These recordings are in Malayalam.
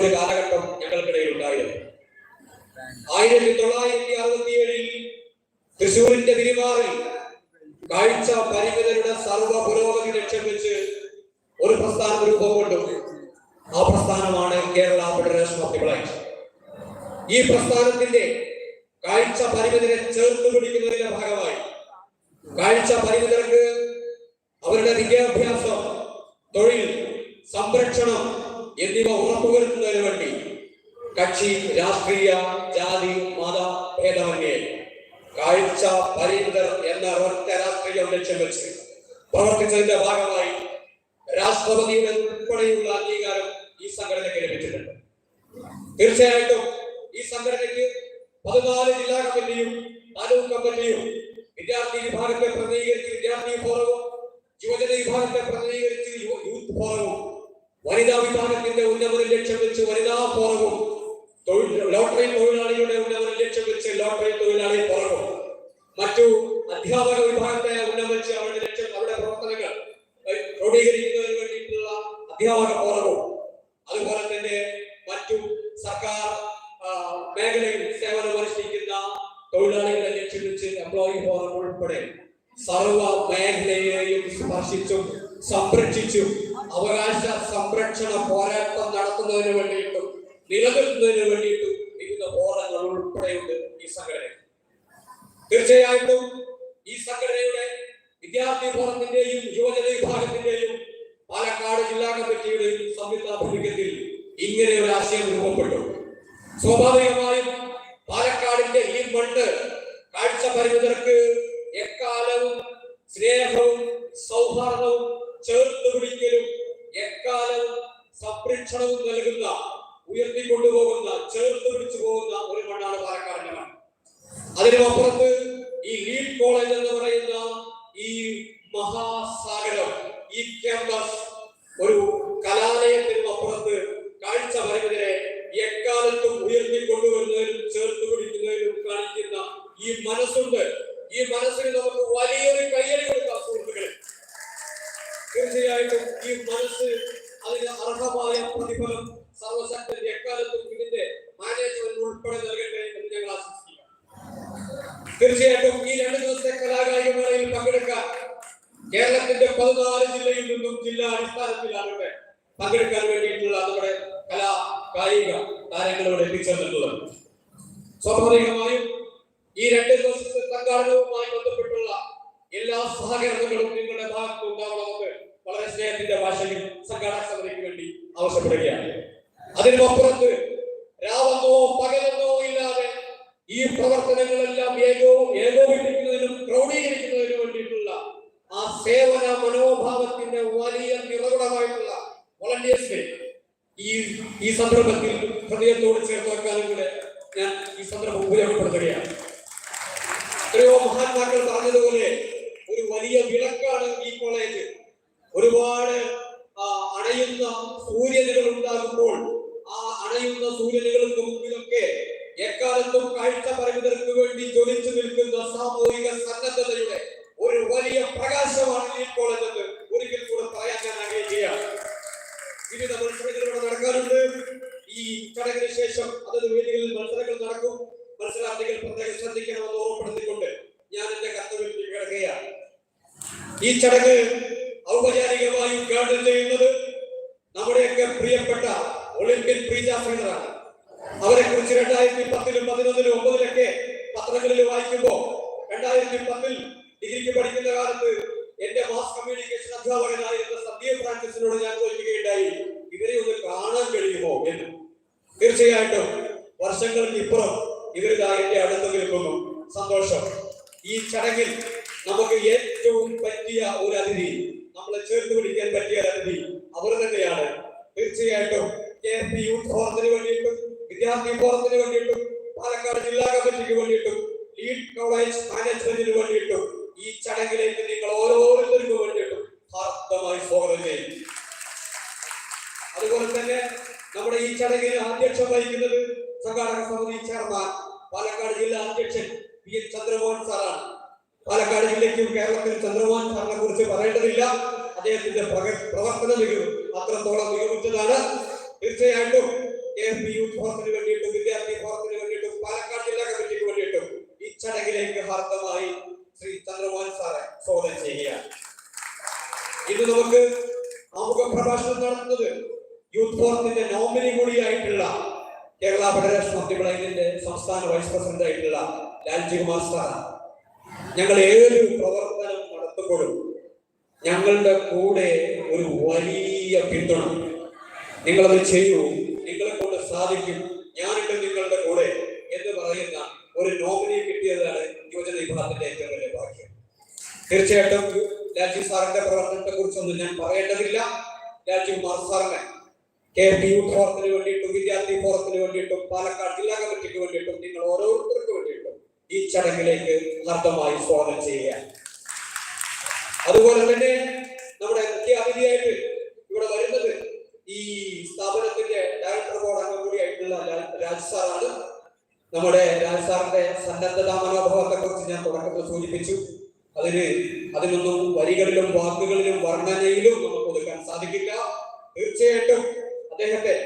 ഒരു കാലഘട്ടം ഞങ്ങൾക്കിടയിൽ ഉണ്ടായിരുന്നു ആയിരത്തി തൊള്ളായിരത്തി അറുപത്തി ഏഴിൽ തൃശൂരിന്റെ തിരുമാറിൽ കാഴ്ച പരിമിതരുടെ സർവ പുരോഗതി ലക്ഷ്യം വെച്ച് ഒരു പ്രസ്ഥാനം രൂപം കൊണ്ടു ആ പ്രസ്ഥാനമാണ് Kerala federation of the blind. ഈ പ്രസ്ഥാനത്തിന്റെ കാഴ്ച പരിമിതരെ ചേർത്ത് പിടിക്കുന്നതിന്റെ ഭാഗമായി കാഴ്ച പരിമിതർക്ക് അവരുടെ വിദ്യാഭ്യാസം തൊഴിൽ സംരക്ഷണം എന്നിവ ഉറപ്പുവരുത്തുന്നതിന് വേണ്ടി കക്ഷി രാഷ്ട്രീയ ജാതി മത ഭേദമന്യേ കാഴ്ച പരിമിതർ എന്ന ഒറ്റ രാഷ്ട്രീയം ലക്ഷ്യം വെച്ച് പ്രവർത്തിച്ചതിന്റെ ഭാഗമായി രാഷ്ട്രപതിയുടെ ഉൾപ്പെടെയുള്ള അംഗീകാരം ഈ സംഘടനയ്ക്ക് ലഭിച്ചിട്ടുണ്ട്. തീർച്ചയായിട്ടും ഈ സംഘടനയ്ക്ക് പതിനാല് ജില്ലാ കമ്മിറ്റിയും താലൂക്ക് കമ്മിറ്റിയും വിദ്യാർത്ഥി വിഭാഗത്തെ പ്രതിനിധീകരിച്ച് വിദ്യാർത്ഥി ഫോറവും യുവജന വിഭാഗത്തെ പ്രതിനിധീകരിച്ച് യൂത്ത് ഫോറവും വനിതാ വിഭാഗത്തിന്റെ ഉന്നമന ലക്ഷ്യം വെച്ച് വനിതാ ഫോറവും തൊഴിൽ ലോട്ടറി തൊഴിലാളികളുടെ ഉന്നമന ലക്ഷ്യം വെച്ച് ലോട്ടറി തൊഴിലാളി ഫോറവും മറ്റു അധ്യാപക വിഭാഗത്തെ ഉന്നമിച്ച് അവരുടെ ലക്ഷ്യം അവരുടെ പ്രവർത്തനങ്ങൾ ക്രോഡീകരിക്കുന്നതിന് വേണ്ടിയിട്ടുള്ള അധ്യാപക ഫോറവും അതുപോലെ തന്നെ മറ്റു സർക്കാർ മേഖലയിൽ സേവനം അനുഷ്ഠിക്കുന്ന തൊഴിലാളികളെ ലക്ഷ്യം വെച്ച് എംപ്ലോയി ഫോറം ഉൾപ്പെടെ സർവ മേഖലയെയും സ്പർശിച്ചും സംരക്ഷിച്ചും അവകാശ സംരക്ഷണ പോരാട്ടം നടത്തുന്നതിന് വേണ്ടിയിട്ടും നിലനിൽക്കുന്നതിന് വേണ്ടിയിട്ടും വിവിധ ഫോറങ്ങൾ ഉൾപ്പെടെയുണ്ട് ഈ സംഘടന തീർച്ചയായിട്ടും ഈ സംഘടനയുടെ വിദ്യാർത്ഥി ഫോറത്തിന്റെയും യുവജന വിഭാഗത്തിന്റെയും പാലക്കാട് ജില്ലാ കമ്മിറ്റിയുടെയും സംയുക്താഭിമുഖ്യത്തിൽ ഇങ്ങനെ ഒരു ആശയം രൂപപ്പെട്ടു. സ്വാഭാവികമായും പാലക്കാടിന്റെ ഈ മണ്ണ് കാഴ്ച പരിമിതർക്ക് എക്കാലവും സ്നേഹവും സൗഹാർദ്ദവും ചേർത്ത് പിടിക്കലും എക്കാലവും സംരക്ഷണവും നൽകുന്ന ഉയർത്തിക്കൊണ്ടുപോകുന്ന ചേർത്ത് പിടിച്ചു പോകുന്ന ഒരു മണ്ണാണ് പാലക്കാടിന്റെ മണ്ണ്. അതിനുമപ്പുറത്ത് മനസ്സുണ്ട്. ഈ മനസ്സിന് നമുക്ക് വലിയൊരു കയ്യടി കൊടുക്കാം സുഹൃത്തുക്കളെ. തീർച്ചയായിട്ടും ഈ മനസ്സ് അതിന് അർഹമായ പ്രതിഫലം സർവശക്തന്റെ എക്കാലത്തും ഇതിന്റെ മാനേജ്മെന്റ് ഉൾപ്പെടെ നൽകട്ടെ എന്ന് ഞങ്ങൾ ആശംസിക്കുന്നു. തീർച്ചയായിട്ടും ഈ രണ്ട് ദിവസത്തെ കലാകായിക മേളയിൽ പങ്കെടുക്കാൻ കേരളത്തിന്റെ പതിനാല് ജില്ലയിൽ നിന്നും ജില്ലാ അടിസ്ഥാനത്തിലാകട്ടെ പങ്കെടുക്കാൻ വേണ്ടിയിട്ടുള്ള നമ്മുടെ കലാ കായിക താരങ്ങളോട് എത്തിച്ചേർന്നിട്ടുള്ളത്. സ്വാഭാവികമായും ഈ രണ്ട് സംഘാടനവുമായി ബന്ധപ്പെട്ടുള്ള എല്ലാ സഹകരണങ്ങളും നിങ്ങളുടെ ഭാഗത്ത് ഉണ്ടാവണമെന്ന് വളരെ സ്നേഹത്തിന്റെ ഭാഷയിൽ സംഘാടക സമിതിക്ക് വേണ്ടി ആവശ്യപ്പെടുകയാണ്. അതിനുമപ്പുറത്ത് രാവെന്നോ പകലെന്നോ ഇല്ലാതെ ഈ പ്രവർത്തനങ്ങളെല്ലാം ഏകോ ഏകോപിപ്പിക്കുന്നതിനും ക്രോഡീകരിക്കുന്നതിനും വേണ്ടിയിട്ടുള്ള ആ സേവന മനോഭാവത്തിന്റെ വലിയ നിറകുടമായിട്ടുള്ള വോളണ്ടിയേഴ്സിനെ ഈ ഈ സന്ദർഭത്തിൽ ഹൃദയത്തോട് ചേർത്ത് വെക്കാനും കൂടെ ഞാൻ ഈ സന്ദർഭം ഉപയോഗപ്പെടുത്തുകയാണ്. എത്രയോ മഹാത്മാക്കൾ പറഞ്ഞതുപോലെ ഒരു വലിയ വിളക്കാണ് ഈ കോളേജ്. ഒരുപാട് അണയുന്ന സൂര്യനുകൾ ഉണ്ടാകുമ്പോൾ ആ അണയുന്ന സൂര്യനുകൾക്ക് മുമ്പിലൊക്കെ എക്കാലത്തും കാഴ്ച പരിമിതർക്ക് വേണ്ടി ജ്വലിച്ചു നിൽക്കുന്ന സാമൂഹിക സന്നദ്ധതയുടെ ഒരു വലിയ പ്രകാശമാണ് ഈ കോളേജ്. ഈ ചടങ്ങ് ഔപചാരികമായി ഉദ്ഘാടനം ചെയ്യുന്നത് നമ്മുടെയൊക്കെ പ്രിയപ്പെട്ട ഒളിമ്പ്യൻ പ്രീജ ശ്രീധറാണ് അവരെ കുറിച്ച് രണ്ടായിരത്തി പത്തിലും പതിനൊന്നിലും ഒമ്പതിലൊക്കെ പത്രങ്ങളിൽ വായിക്കുമ്പോൾ രണ്ടായിരത്തി പത്തിൽ ഡിഗ്രിക്ക് പഠിക്കുന്ന കാലത്ത് എന്റെ മാസ് കമ്മ്യൂണിക്കേഷൻ അധ്യാപകനായിരുന്ന സത്യ ഫ്രാൻസിസിനോട് ഞാൻ ചോദിക്കുകയുണ്ടായി ഇവരെ ഒന്ന് കാണാൻ കഴിയുമോ? എന്ന്. തീർച്ചയായിട്ടും വർഷങ്ങൾക്ക് ഇപ്പുറം ഇവരിതാ എന്റെ അടുത്ത് നിൽക്കുന്നു സന്തോഷം. ഈ ചടങ്ങിൽ നമുക്ക് ഏറ്റവും പറ്റിയ ഒരു അതിഥി നമ്മളെ ചേർത്ത് പിടിക്കാൻ പറ്റിയ ഒരു അതിഥി അവർ തന്നെയാണ്. തീർച്ചയായിട്ടും കെ എസ് പി യൂത്ത് ഫോറത്തിന് വേണ്ടിയിട്ടും വിദ്യാർത്ഥി ഫോറത്തിന് വേണ്ടിയിട്ടും പാലക്കാട് ജില്ലാ കമ്മിറ്റിക്ക് വേണ്ടിയിട്ടും ലീഡ് കോളേജ് മാനേജ്മെന്റിന് വേണ്ടിയിട്ടും ഈ ചടങ്ങിലേക്ക് നിങ്ങൾ ഓരോരുത്തർക്കും വേണ്ടിയിട്ടും ഹാർദമായി സ്വാഗതം ചെയ്യും അതുപോലെ തന്നെ നമ്മുടെ ഈ ചടങ്ങിന് അധ്യക്ഷം വഹിക്കുന്നത് സംഘാടക സമിതി ചെയർമാൻ പാലക്കാട് ജില്ലാ അധ്യക്ഷൻ പി എൻ ചന്ദ്രമോഹൻ സാറാണ്. പാലക്കാട് ജില്ലയ്ക്കും കേരളത്തിൽ ചന്ദ്രമോഹൻ സാറിനെ കുറിച്ച് പറയേണ്ടതില്ല. അദ്ദേഹത്തിന്റെ പ്രവർത്തന മികവ് അത്രത്തോളം മികവുറ്റതാണ്. തീർച്ചയായിട്ടും കെ എസ് പി യൂത്ത് ഫോറത്തിന് വേണ്ടിയിട്ടും വിദ്യാർത്ഥി ഫോറത്തിന് വേണ്ടിയിട്ടും പാലക്കാട് ജില്ലാ കമ്മിറ്റിക്ക് വേണ്ടിയിട്ടും ഈ ചടങ്ങിലേക്ക് ഹാർദമായി ശ്രീ ചന്ദ്രമോഹൻ സാറെ സ്വാഗതം ചെയ്യുകയാണ്. ഇത് നമുക്ക് ആമുഖ പ്രഭാഷണം നടത്തുന്നത് യൂത്ത് ഫോറത്തിന്റെ നോമിനി കൂടിയായിട്ടുള്ള കേരള ഫെഡറേഷൻ ഓഫ് ദി ബ്ലൈൻഡിന്റെ സംസ്ഥാന വൈസ് പ്രസിഡന്റ് ആയിട്ടുള്ള ലാൽജി കുമാർ സാറാണ്. ഞങ്ങൾ ഏതൊരു പ്രവർത്തനം നടത്തുമ്പോഴും ഞങ്ങളുടെ കൂടെ ഒരു വലിയ പിന്തുണ. നിങ്ങളത് ചെയ്യൂ. നിങ്ങളെ കൊണ്ട് സാധിക്കും. ഞാനുണ്ട് നിങ്ങളുടെ കൂടെ എന്ന് പറയുന്ന ഒരു നോമിനി കിട്ടിയതാണ് യുവജന വിഭാഗത്തിന്റെ ഏറ്റവും വലിയ ഭാഗ്യം. തീർച്ചയായിട്ടും രാജീവ് സാറിന്റെ പ്രവർത്തനത്തെ കുറിച്ചൊന്നും ഞാൻ പറയേണ്ടതില്ല. രാജീവ് കുമാർ സാറിനെ കെ പി യൂത്ത് ഫോറത്തിന് വേണ്ടിയിട്ടും വിദ്യാർത്ഥി ഫോറത്തിന് വേണ്ടിയിട്ടും പാലക്കാട് ജില്ലാ കമ്മിറ്റിക്ക് വേണ്ടിയിട്ടും നിങ്ങൾ ഓരോരുത്തർക്ക് വേണ്ടിയിട്ടും ഈ ചടങ്ങിലേക്ക് ഹർദ്ദമായി സ്വാഗതം ചെയ്യുക. അതുപോലെ തന്നെ നമ്മുടെ മുഖ്യ അതിഥിയായിട്ട് ഇവിടെ വരുന്നത് ഈ സ്ഥാപനത്തിന്റെ ഡയറക്ടർ ബോർഡ് അംഗം കൂടിയായിട്ടുള്ള രാജ് സാറാണ്. നമ്മുടെ രാജ് സാറിന്റെ സന്നദ്ധതാ മനോഭാവത്തെ കുറിച്ച് ഞാൻ തുടക്കത്തിൽ സൂചിപ്പിച്ചു. അതിന് അതിനൊന്നും വരികളിലും വാക്കുകളിലും വർണനയിലും നമുക്ക് ഒതുക്കാൻ സാധിക്കില്ല. തീർച്ചയായിട്ടും അദ്ദേഹത്തെ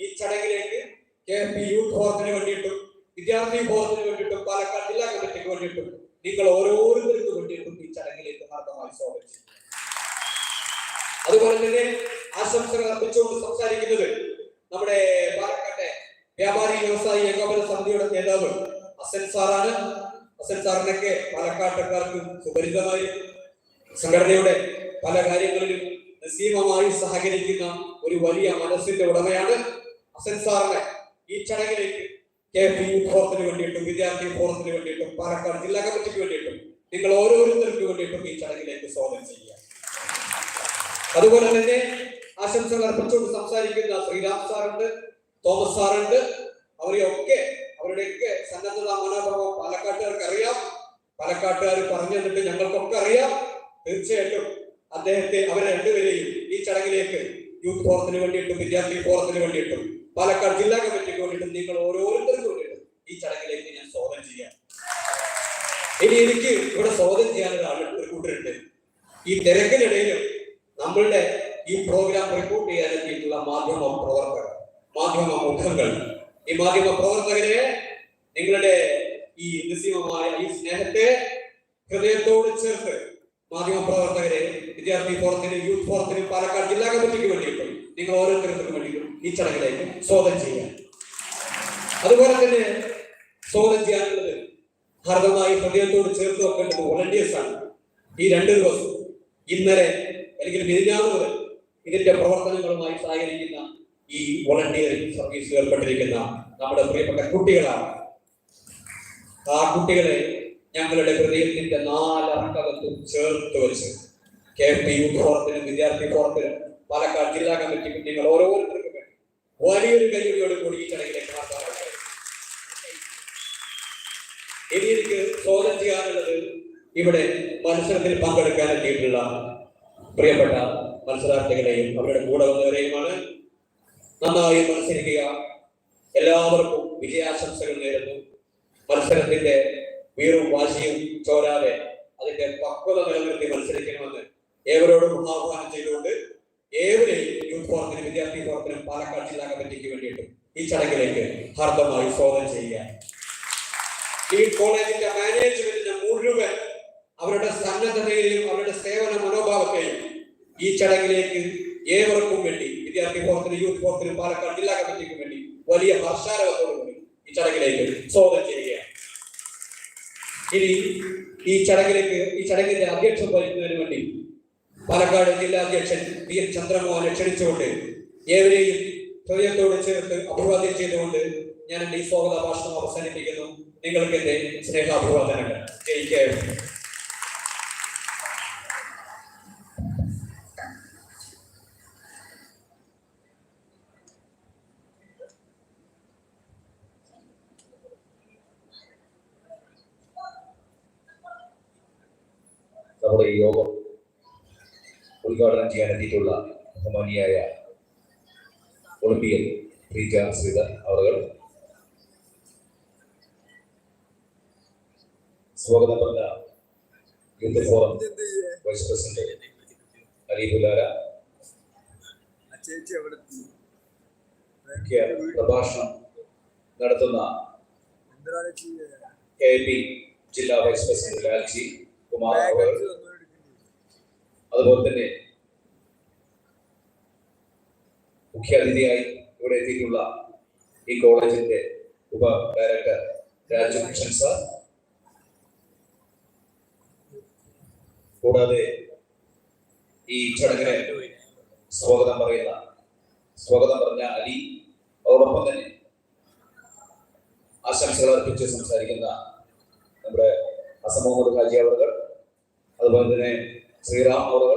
ഈ ചടങ്ങിലേക്ക് കെ പി യൂത്ത് ഫോറത്തിന് വേണ്ടിയിട്ടും വിദ്യാർത്ഥി ഫോറത്തിന് വേണ്ടിയിട്ടും പാലക്കാട് ജില്ലാ കമ്മിറ്റിക്ക് വേണ്ടിയിട്ടും നിങ്ങൾ ഓരോരുത്തർക്കും വേണ്ടിയിട്ടും ഈ ചടങ്ങിലേക്ക് ഹാർദമായി സ്വാഗതം അതുപോലെ തന്നെ ആശംസകൾ അർപ്പിച്ചുകൊണ്ട് സംസാരിക്കുന്നത് നമ്മുടെ പാലക്കാട്ടെ വ്യാപാരി വ്യവസായി ഏകോപന സമിതിയുടെ നേതാവ് അസൻ സാറാണ്. അസൻ സാറിനൊക്കെ പാലക്കാട്ടക്കാർക്ക് സുപരിതമായി സംഘടനയുടെ പല കാര്യങ്ങളിലും നസീമമായി സഹകരിക്കുന്ന ഒരു വലിയ മനസ്സിന്റെ ഉടമയാണ് അസൻ സാറിനെ ഈ ചടങ്ങിലേക്ക് കെ പി ഫോറത്തിന് വേണ്ടിയിട്ടും വിദ്യാർത്ഥി ഫോറത്തിന് വേണ്ടിയിട്ടും പാലക്കാട് ജില്ലാ കമ്മിറ്റിക്ക് വേണ്ടിയിട്ടും നിങ്ങൾ ഓരോരുത്തർക്ക് വേണ്ടിയിട്ടും ഈ ചടങ്ങിലേക്ക് സ്വാഗതം ചെയ്യുക. അതുപോലെ തന്നെ ആശംസകൾ അർപ്പിച്ചുകൊണ്ട് സംസാരിക്കുന്ന ശ്രീരാം സാറുണ്ട് തോമസ് സാറുണ്ട്. അവരെയൊക്കെ അവരുടെയൊക്കെ സന്നദ്ധത മനോഭാവം പാലക്കാട്ടുകാർക്ക് അറിയാം. പാലക്കാട്ടുകാർ പറഞ്ഞു തന്നിട്ട് ഞങ്ങൾക്കൊക്കെ അറിയാം. തീർച്ചയായിട്ടും അദ്ദേഹത്തെ അവരെ രണ്ടുപേരെയും ഈ ചടങ്ങിലേക്ക് യൂത്ത് ഫോറത്തിന് വേണ്ടിയിട്ടും വിദ്യാർത്ഥി ഫോറത്തിന് വേണ്ടിയിട്ടും പാലക്കാട് ജില്ലാ കമ്മിറ്റിക്ക് വേണ്ടിയിട്ടും നിങ്ങൾ ഓരോരുത്തർക്കും വേണ്ടിയിട്ടും ഈ ചടങ്ങിലേക്ക് ഞാൻ സ്വാഗതം ചെയ്യാം ഇനി എനിക്ക് ഇവിടെ സ്വാഗതം ചെയ്യാൻ ഒരാൾ ഒരു കൂട്ടരുണ്ട്. ഈ തിരക്കിനിടയിലും നമ്മളുടെ ഈ പ്രോഗ്രാം റിപ്പോർട്ട് ചെയ്യാനെത്തിയിട്ടുള്ള മാധ്യമ പ്രവർത്തകർ മാധ്യമ മുഖങ്ങൾ. ഈ മാധ്യമ പ്രവർത്തകരെ നിങ്ങളുടെ ഈ നിസ്സീമമായ ഈ സ്നേഹത്തെ ഹൃദയത്തോട് ചേർത്ത് മാധ്യമ പ്രവർത്തകരെ വിദ്യാർത്ഥി ഫോറത്തിന് യൂത്ത് ഫോറത്തിന് പാലക്കാട് ജില്ലാ കമ്മിറ്റിക്ക് വേണ്ടിയിട്ടും നിങ്ങൾ ഓരോരുത്തർക്കും വേണ്ടി ഈ ചടങ്ങിലേക്ക് സ്വാഗതം ചെയ്യാം. അതുപോലെ തന്നെ സ്വാഗതം ചെയ്യാനുള്ളത് ഭാരതമായി ഹൃദയത്തോട് ചേർത്ത് വെക്കേണ്ടത് വോളണ്ടിയേഴ്സ് ആണ്. ഈ രണ്ട് ദിവസം ഇന്നലെ അല്ലെങ്കിൽ മിനിഞ്ഞാന്ന് മുതൽ ഇതിന്റെ പ്രവർത്തനങ്ങളുമായി സഹകരിക്കുന്ന ഈ വോളണ്ടിയറിംഗ് സർവീസ് ഏർപ്പെട്ടിരിക്കുന്ന നമ്മുടെ പ്രിയപ്പെട്ട കുട്ടികളാണ്. ആ കുട്ടികളെ ഞങ്ങളുടെ ഹൃദയത്തിന്റെ നാലറക്കകത്തും ചേർത്ത് വെച്ച് കെ പി യൂത്ത് ഫോറത്തിനും വിദ്യാർത്ഥി ഫോറത്തിനും പാലക്കാട് ജില്ലാ കമ്മിറ്റിക്കും നിങ്ങൾ ഓരോരുത്തർക്കും വേണ്ടി വലിയൊരു കൈയോട് കൂടി ഈ ചടങ്ങിലേക്ക് ഇനി എനിക്ക് സ്വാഗതം ചെയ്യാനുള്ളത് ഇവിടെ മത്സരത്തിൽ പങ്കെടുക്കാൻ എത്തിയിട്ടുള്ള പ്രിയപ്പെട്ട മത്സരാർത്ഥികളെയും അവരുടെ കൂടെ വന്നവരെയുമാണ്. നന്നായി മത്സരിക്കുക. എല്ലാവർക്കും വിജയാശംസകൾ നേരുന്നു. മത്സരത്തിന്റെ വീറും വാശിയും ചോരാതെ അതിന്റെ പക്വത നിലനിർത്തി മത്സരിക്കണമെന്ന് ഏവരോടും ആഹ്വാനം ചെയ്തുകൊണ്ട് ഫോറത്തിനും വിദ്യാർത്ഥി ഫോറത്തിനും പാലക്കാട് ജില്ലാ കമ്മിറ്റിക്ക് വേണ്ടിയിട്ടും ഈ ചടങ്ങിലേക്ക് ഹാർദമായി സ്വാഗതം ചെയ്യുക. ഈ കോളേജിന്റെ മാനേജ്മെന്റിന്റെ മുഴുവൻ അവരുടെ സന്നദ്ധതയെയും അവരുടെ സേവന മനോഭാവത്തെയും ഈ ചടങ്ങിലേക്ക് ഏവർക്കും വേണ്ടി വിദ്യാർത്ഥി ഫോറത്തിനും യൂത്ത് ഫോറത്തിനും പാലക്കാട് ജില്ലാ കമ്മിറ്റിക്ക് വേണ്ടി വലിയ ഹർഷാരവത്തോടുകൂടി ഈ ചടങ്ങിലേക്ക് സ്വാഗതം ചെയ്യുകയാണ് ഇനി ഈ ചടങ്ങിലേക്ക് ഈ ചടങ്ങിന്റെ അധ്യക്ഷം വഹിക്കുന്നതിന് വേണ്ടി പാലക്കാട് ജില്ലാ അധ്യക്ഷൻ പി എൻ ചന്ദ്രമോഹനെ ക്ഷണിച്ചുകൊണ്ട് ഏവരെയും ഹൃദയത്തോട് ചേർത്ത് അഭിവാദ്യം ചെയ്തുകൊണ്ട് ഞാൻ എന്റെ ഈ സ്വാഗത ഭാഷണം അവസാനിപ്പിക്കുന്നു. നിങ്ങൾക്ക് എന്റെ സ്നേഹാഭിവാദനങ്ങൾ. ജയിക്കായിരുന്നു നമ്മുടെ ഈ യോഗം ഉദ്ഘാടനം ചെയ്യാൻ എത്തിയിട്ടുള്ള ബഹുമാനിയായ ഒളിമ്പിയൻ പ്രീജ ശ്രീധർ അവർ സ്വാഗതം പറഞ്ഞ youth forum vice president Ali Pulara. മുഖ്യ പ്രഭാഷണം നടത്തുന്ന കെ പി ജില്ലാ വൈസ് പ്രസിഡന്റ് ലാൽജി കുമാർ അതുപോലെ തന്നെ മുഖ്യാതിഥിയായി ഇവിടെ എത്തിയിട്ടുള്ള ഈ കോളേജിന്റെ ഉപ ഡയറക്ടർ രാജകൃഷ്ണൻ സാർ. കൂടാതെ ഈ ചടങ്ങിനെ സ്വാഗതം പറയുന്ന സ്വാഗതം പറഞ്ഞ അലി അതോടൊപ്പം തന്നെ ആശംസകൾ അർപ്പിച്ച് സംസാരിക്കുന്ന നമ്മുടെ അസം മുഹമ്മദ് ഹാജി അവർ അതുപോലെ തന്നെ ശ്രീറാം അവർ